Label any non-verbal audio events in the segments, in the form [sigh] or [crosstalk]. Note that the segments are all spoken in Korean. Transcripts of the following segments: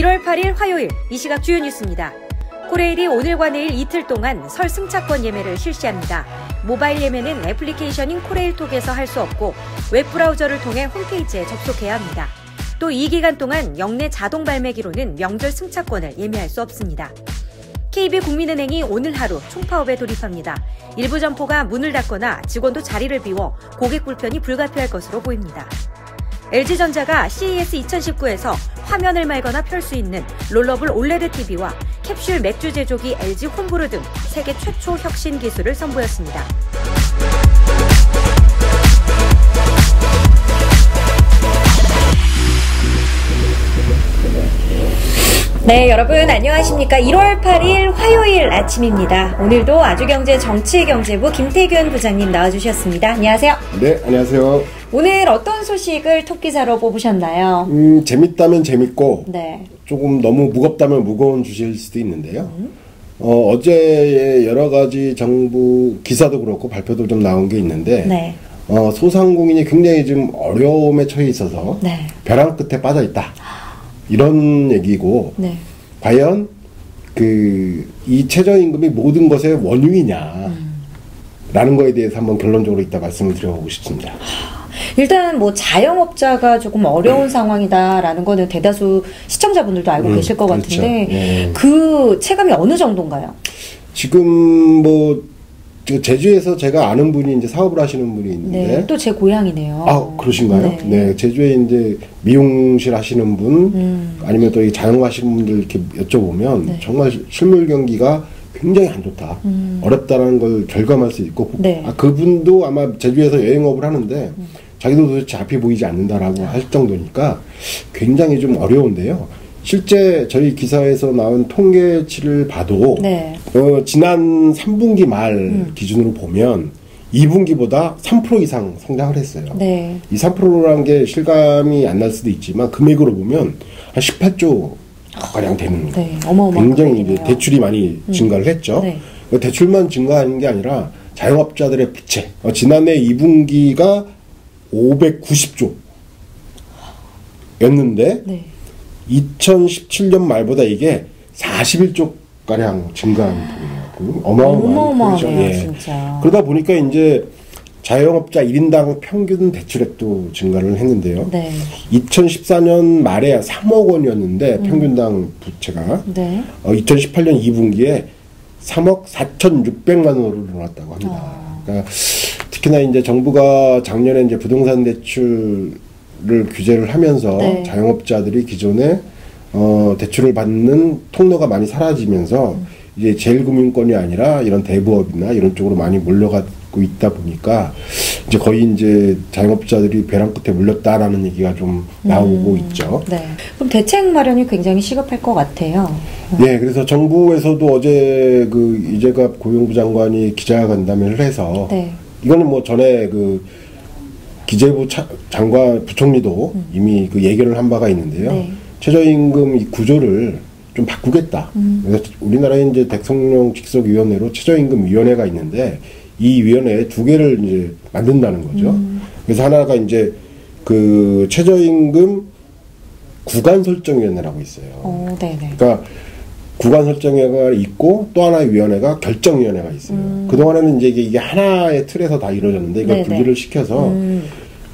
1월 8일 화요일 이 시각 주요 뉴스입니다. 코레일이 오늘과 내일 이틀 동안 설 승차권 예매를 실시합니다. 모바일 예매는 애플리케이션인 코레일톡에서 할 수 없고 웹브라우저를 통해 홈페이지에 접속해야 합니다. 또 이 기간 동안 역내 자동 발매기로는 명절 승차권을 예매할 수 없습니다. KB국민은행이 오늘 하루 총파업에 돌입합니다. 일부 점포가 문을 닫거나 직원도 자리를 비워 고객 불편이 불가피할 것으로 보입니다. LG전자가 CES 2019에서 화면을 말거나 펼 수 있는 롤러블 올레드 TV와 캡슐 맥주 제조기 LG 홈브루 등 세계 최초 혁신 기술을 선보였습니다. 네, 여러분 안녕하십니까? 1월 8일 화요일 아침입니다. 오늘도 아주경제 정치경제부 김태균 부장님 나와주셨습니다. 안녕하세요. 네, 안녕하세요. 오늘 어떤 소식을 톱기사로 뽑으셨나요? 음, 재밌다면 재밌고 네. 조금 너무 무겁다면 무거운 주제일 수도 있는데요. 어, 어제 여러 가지 정부 기사도 그렇고 발표도 좀 나온 게 있는데 네. 어, 소상공인이 굉장히 지금 어려움에 처해 있어서 네. 벼랑 끝에 빠져 있다. 이런 얘기고 네. 과연 그 이 최저임금이 모든 것의 원흉이냐 라는 거에 대해서 한번 결론적으로 이따 말씀을 드려보고 싶습니다. 일단 뭐 자영업자가 조금 어려운 상황이다라는 거는 대다수 시청자분들도 알고 음, 계실 것 그렇죠. 같은데 예. 그 체감이 어느 정도인가요? 지금 뭐 저 제주에서 제가 아는 분이 이제 사업을 하시는 분이 있는데 네. 또 제 고향이네요. 아 그러신가요? 네. 네. 제주에 이제 미용실 하시는 분 음. 아니면 또 이 자영업 하시는 분들 이렇게 여쭤보면 네. 정말 실물 경기가 굉장히 안 좋다. 음. 어렵다는 걸 결감할 수 있고 네. 아, 그분도 아마 제주에서 여행업을 하는데 자기도 도대체 앞이 보이지 않는다라고 할 정도니까 굉장히 좀 어려운데요. 실제 저희 기사에서 나온 통계치를 봐도 네. 어, 지난 3분기 말 음. 기준으로 보면 2분기보다 3% 이상 성장을 했어요. 네. 이 3%라는 게 실감이 안 날 수도 있지만 금액으로 보면 한 18조 가량 되는 네. 굉장히 이제. 대출이 많이 증가를 했죠. 네. 그 대출만 증가하는 게 아니라 자영업자들의 부채. 어, 지난해 2분기가 590조 였는데 네. 2017년 말보다 이게 41조 가량 증가한. 그 어마어마한. 예. 진짜. 그러다 보니까 이제 자영업자 1인당 평균 대출액도 증가를 했는데요. 네. 2014년 말에 3억 원이었는데 평균당 부채가 네. 어, 2018년 2분기에 3억 4,600만 원으로 늘어났다고 합니다. 아. 그러니까 특히나 이제 정부가 작년에 이제 부동산 대출 을 규제를 하면서 네. 자영업자들이 기존에 어, 대출을 받는 통로가 많이 사라지면서 음. 이제 제일금융권이 아니라 이런 대부업이나 이런 쪽으로 많이 몰려가고 있다 보니까 이제 거의 이제 자영업자들이 벼랑 끝에 물렸다라는 얘기가 좀 나오고 있죠. 네. 그럼 대책 마련이 굉장히 시급할 것 같아요. 네, 그래서 정부에서도 어제 그 이재갑 고용부 장관이 기자간담회를 해서 네. 이거는 뭐 전에 그 기재부 차- 장관 부총리도 이미 그 예견을 한 바가 있는데요. 네. 최저임금 이 구조를 좀 바꾸겠다. 음. 그래서 우리나라에 이제 대통령 직속위원회로 최저임금 위원회가 있는데 이 위원회에 두 개를 이제 만든다는 거죠. 음. 그래서 하나가 이제 그 최저임금 구간 설정위원회라고 있어요. 어, 네, 네. 그러니까 구간 설정위가 있고 또 하나의 위원회가 결정위원회가 있어요. 그동안에는 이제 이게, 이게 하나의 틀에서 다 이루어졌는데 이걸 음. 네네. 분리를 시켜서 음.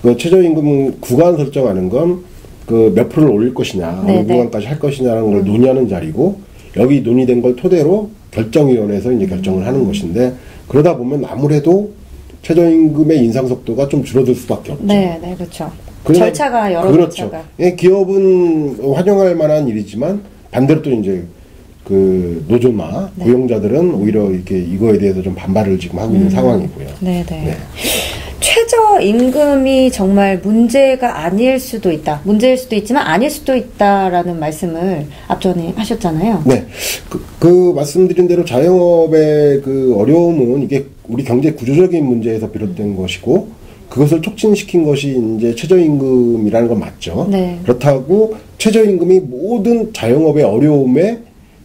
그 최저임금 구간 설정하는 건 그 몇 프로를 올릴 것이냐, 네네. 어느 구간까지 할 것이냐라는 걸 논의하는 자리고 여기 논의된 걸 토대로 결정위원회에서 이제 결정을 하는 것인데 그러다 보면 아무래도 최저임금의 인상 속도가 좀 줄어들 수밖에 없죠. 네, 네, 그렇죠. 절차가 여러 그렇죠. 절차가. 예, 기업은 환영할 만한 일이지만 반대로 또 이제 그 노조나 네. 고용자들은 오히려 이렇게 이거에 대해서 좀 반발을 지금 하고 있는 상황이고요. 네, 네. 네. 최저 임금이 정말 문제가 아닐 수도 있다. 문제일 수도 있지만 아닐 수도 있다라는 말씀을 앞전에 하셨잖아요. 네, 그, 그 말씀드린 대로 자영업의 그 어려움은 이게 우리 경제 구조적인 문제에서 비롯된 음. 것이고 그것을 촉진시킨 것이 이제 최저임금이라는 건 맞죠. 네. 그렇다고 최저임금이 모든 자영업의 어려움의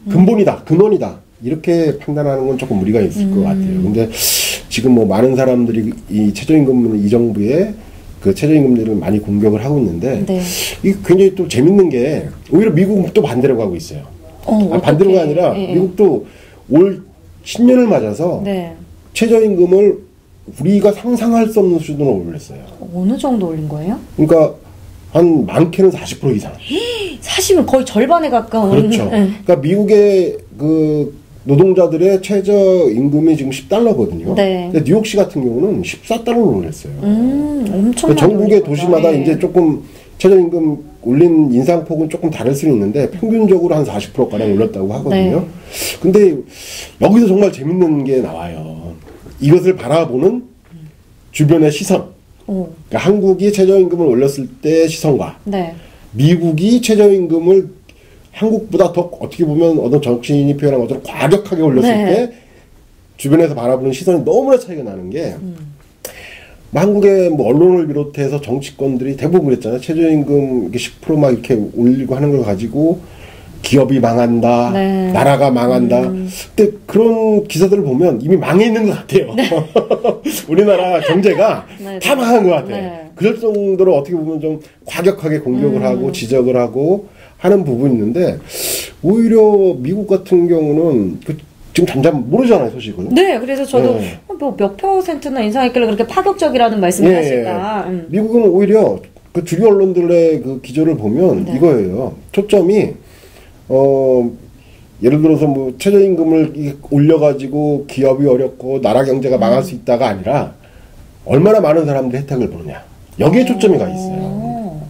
근본이다, 근원이다 이렇게 판단하는 건 조금 무리가 있을 것 같아요. 근데 지금 뭐 많은 사람들이 이 최저임금은 이 정부의 그 최저임금제를 많이 공격을 하고 있는데 네. 이게 굉장히 또 재밌는 게 오히려 미국은 또 반대로 가고 있어요. 어, 아, 반대로가. 아니라 예, 예. 미국도 올 신년을 맞아서 네. 최저임금을 우리가 상상할 수 없는 수준으로 올렸어요. 어느 정도 올린 거예요? 그러니까 한 많게는 40% 이상. [gasps] 사실은 거의 절반에 가까운. 그렇죠. 네. 그러니까 미국의 그 노동자들의 최저 임금이 지금 10달러거든요. 네. 근데 뉴욕시 같은 경우는 14달러로 올렸어요. 음, 엄청 그 많이 전국의. 도시마다 예. 이제 조금 최저 임금 올린 인상폭은 조금 다를 수는 있는데 평균적으로 한 40%가량 올렸다고 하거든요. 네. 근데 여기서 정말 재밌는 게 나와요. 이것을 바라보는 주변의 시선. 오, 그러니까 한국이 최저임금을 올렸을 때 시선과 네. 미국이 최저임금을 한국보다 더 어떻게 보면 어떤 정치인이 표현한 것처럼 과격하게 올렸을 네. 때 주변에서 바라보는 시선이 너무나 차이가 나는 게 음. 뭐 한국의 뭐 언론을 비롯해서 정치권들이 대부분 그랬잖아요. 최저임금 이렇게 10%막 이렇게 올리고 하는 걸 가지고 기업이 망한다, 네. 나라가 망한다. 음. 근데 그런 기사들을 보면 이미 망해 있는 것 같아요. [laughs] 우리나라 경제가 [laughs] 네, 다 네. 망한 것 같아요. 네. 그럴 정도로 어떻게 보면 좀 과격하게 공격을 음. 하고 지적을 하고 하는 부분이 있는데 오히려 미국 같은 경우는 그 지금 잠잠 모르잖아요 소식을. 네, 그래서 저도 네. 뭐몇 퍼센트나 인상했길래 그렇게 파격적이라는 말씀을 예, 하실까. 음. 미국은 오히려 그 주류 언론들의 그 기조를 보면 네. 이거예요. 초점이 어 예를 들어서 뭐 최저임금을 올려가지고 기업이 어렵고 나라 경제가 망할 수 있다가 아니라 얼마나 많은 사람들이 혜택을 보느냐 여기에 초점이 가 있어요. 어.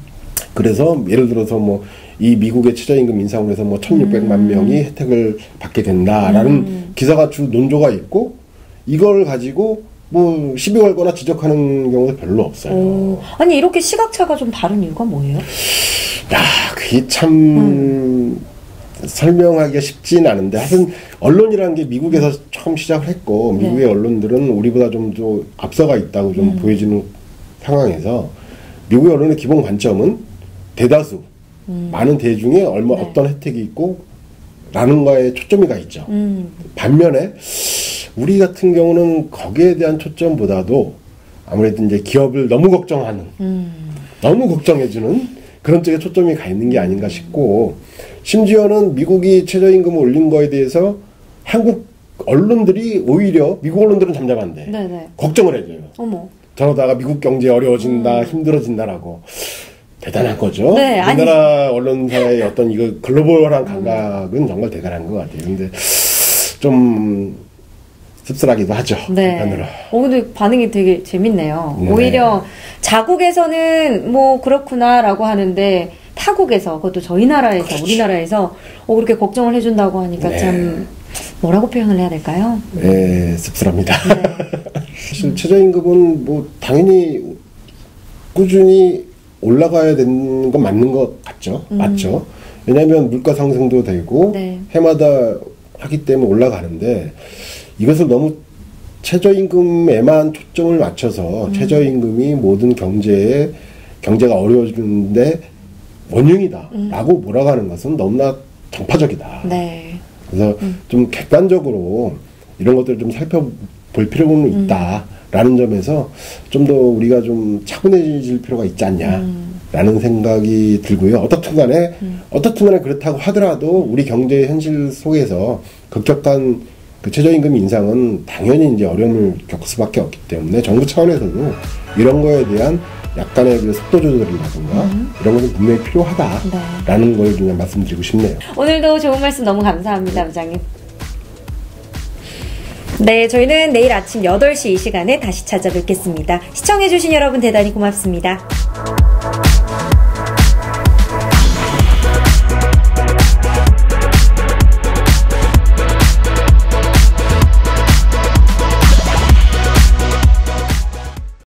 그래서 예를 들어서 뭐 이 미국의 최저임금 인상을 해서 뭐 1,600만 음. 명이 혜택을 받게 된다라는 음. 기사가 주 논조가 있고 이걸 가지고 뭐 시비 걸거나 지적하는 경우도 별로 없어요. 오. 아니 이렇게 시각차가 좀 다른 이유가 뭐예요? 야, 그게 참 음. 설명하기가 쉽진 않은데 하여튼 언론이라는 게 미국에서 처음 시작을 했고 네. 미국의 언론들은 우리보다 좀 더 앞서가 있다고 좀 음. 보여지는 상황에서 미국의 언론의 기본 관점은 대다수 음. 많은 대중에 얼마 네. 어떤 혜택이 있고 라는 거에 초점이 가 있죠. 음. 반면에 우리 같은 경우는 거기에 대한 초점보다도 아무래도 이제 기업을 너무 걱정하는 음. 너무 걱정해주는 그런 쪽에 초점이 가 있는 게 아닌가 싶고 심지어는 미국이 최저임금을 올린 거에 대해서 한국 언론들이 오히려 미국 언론들은 잠잠한데 네네. 걱정을 해줘요. 어머. 저러다가 미국 경제 어려워진다, 힘들어진다라고 대단한 거죠. 네, 아니- 우리나라 언론사의 어떤 이거 글로벌한 감각은 정말 대단한 것 같아요. 근데 좀 씁쓸하기도 하죠. 네. 한편으로. 어, 근데 반응이 되게 재밌네요. 네. 오히려 자국에서는 뭐 그렇구나라고 하는데 타국에서 그것도 저희 나라에서 우리나라에서 어, 그렇게 걱정을 해준다고 하니까 네. 참 뭐라고 표현을 해야 될까요? 네, 씁쓸합니다. 네. [laughs] 사실 최저임금은 뭐 당연히 꾸준히 올라가야 되는 건 맞는 것 같죠. 음. 맞죠. 왜냐하면 물가 상승도 되고 네. 해마다 하기 때문에 올라가는데 이것을 너무 최저임금에만 초점을 맞춰서 음. 최저임금이 모든 경제에 경제가 어려워지는데 원흉이다라고 몰아가는 것은 너무나 정파적이다. 음. 네. 그래서 좀 객관적으로 이런 것들을 좀 살펴볼 필요는 있다라는 점에서 좀 더 우리가 좀 차분해질 필요가 있지 않냐라는 생각이 들고요. 어떻든 간에 어떻든 간에 그렇다고 하더라도 우리 경제의 현실 속에서 급격한 그 최저임금 인상은 당연히 이제 어려움을 겪을 수밖에 없기 때문에 정부 차원에서도 이런 거에 대한 약간의 그 속도 조절이라든가 이런 것은 분명히 필요하다라는 걸 그냥 말씀드리고 싶네요. 오늘도 좋은 말씀 너무 감사합니다, 부장님. 네, 저희는 내일 아침 8시 이 시간에 다시 찾아뵙겠습니다. 시청해주신 여러분 대단히 고맙습니다.